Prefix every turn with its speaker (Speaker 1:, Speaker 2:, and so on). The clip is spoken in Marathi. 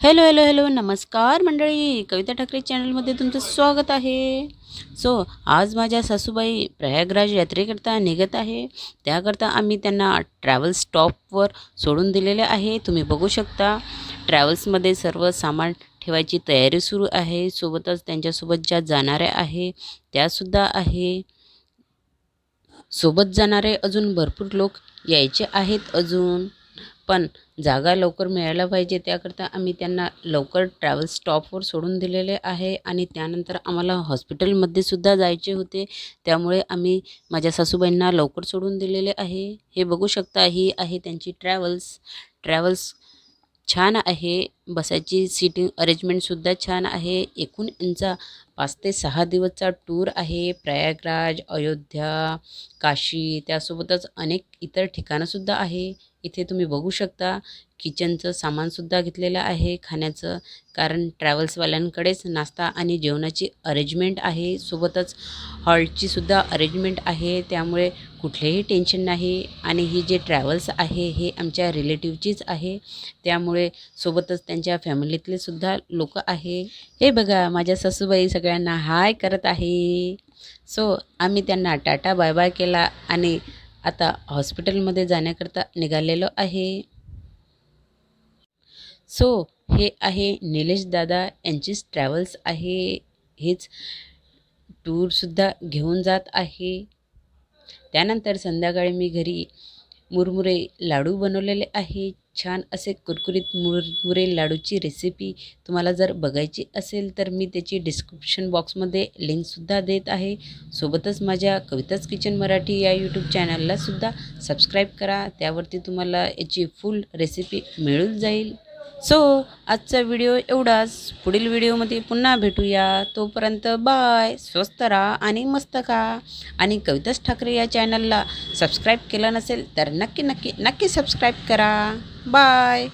Speaker 1: हॅलो हॅलो हॅलो नमस्कार मंडळी. कविता ठाकरे चॅनलमध्ये तुमचं स्वागत आहे. सो आज माझ्या सासूबाई प्रयागराज यात्रेकरता निघत आहे. त्याकरता आम्ही त्यांना ट्रॅव्हल स्टॉपवर सोडून दिलेले आहे. तुम्ही बघू शकता ट्रॅव्हल्समध्ये सर्व सामान ठेवायची तयारी सुरू आहे. सोबतच त्यांच्यासोबत ज्या जाणाऱ्या आहे त्यासुद्धा आहे. सोबत जाणारे अजून भरपूर लोक यायचे आहेत अजून. पण जागा लवकर मिळायला पाहिजे त्याकरता आम्ही त्यांना लवकर ट्रॅव्हल स्टॉपवर सोडून दिलेले आहे. आणि त्यानंतर आम्हाला हॉस्पिटलमध्ये सुद्धा जायचे होते. त्यामुळे आम्ही माझ्या सासूबाईंना लवकर सोडून दिलेले आहे. हे बघू शकता ही आहे त्यांची ट्रॅव्हल्स ट्रॅव्हल्स छान आहे. बसायची सीटिंग अरेंजमेंटसुद्धा छान आहे. एकूण यांचा पाच ते सहा दिवसचा टूर आहे. प्रयागराज अयोध्या काशी त्यासोबतच अनेक इतर ठिकाणंसुद्धा आहे. इथे तुम्ही बघू शकता किचनचं सामानसुद्धा घेतलेलं आहे. खाण्याचं कारण ट्रॅव्हल्सवाल्यांकडेच नाश्ता आणि जेवणाची अरेंजमेंट आहे. सोबतच हॉलचीसुद्धा अरेंजमेंट आहे. त्यामुळे कुठलेही टेन्शन नाही. आणि ही जे ट्रॅव्हल्स आहे हे आमच्या रिलेटिव्हचीच आहे. त्यामुळे सोबतच त्यां त्यांच्या फॅमिलीतले सुद्धा लोक आहे. हे बघा माझ्या सासूबाई सगळ्यांना हाय करत आहे. सो आम्ही त्यांना टाटा बाय बाय केला आणि आता हॉस्पिटलमध्ये जाण्याकरता निघालेलो आहे. सो हे आहे निलेश दादा यांचीच ट्रॅव्हल्स आहे. हेच टूरसुद्धा घेऊन जात आहे. त्यानंतर संध्याकाळी मी घरी मुरमुरे लाडू बनवलेले आहे. छान असे कुरकुरीत मुरमुरे लाडूची रेसिपी तुम्हाला जर बघायची असेल तर मी त्याची डिस्क्रिप्शन बॉक्समध्ये लिंकसुद्धा देत आहे. सोबतच माझ्या कविताच किचन मराठी या यूट्यूब चॅनललासुद्धा सबस्क्राईब करा. त्यावरती तुम्हाला याची फुल रेसिपी मिळून जाईल. सो आजचा व्हिडिओ एवढाच. पुढील व्हिडिओमध्ये पुन्हा भेटूया. तोपर्यंत बाय स्वस्त राहा आणि मस्त खा. आणि कवितास ठाकरे या चॅनलला सबस्क्राईब केलं नसेल तर नक्की नक्की नक्की सबस्क्राईब करा. बाय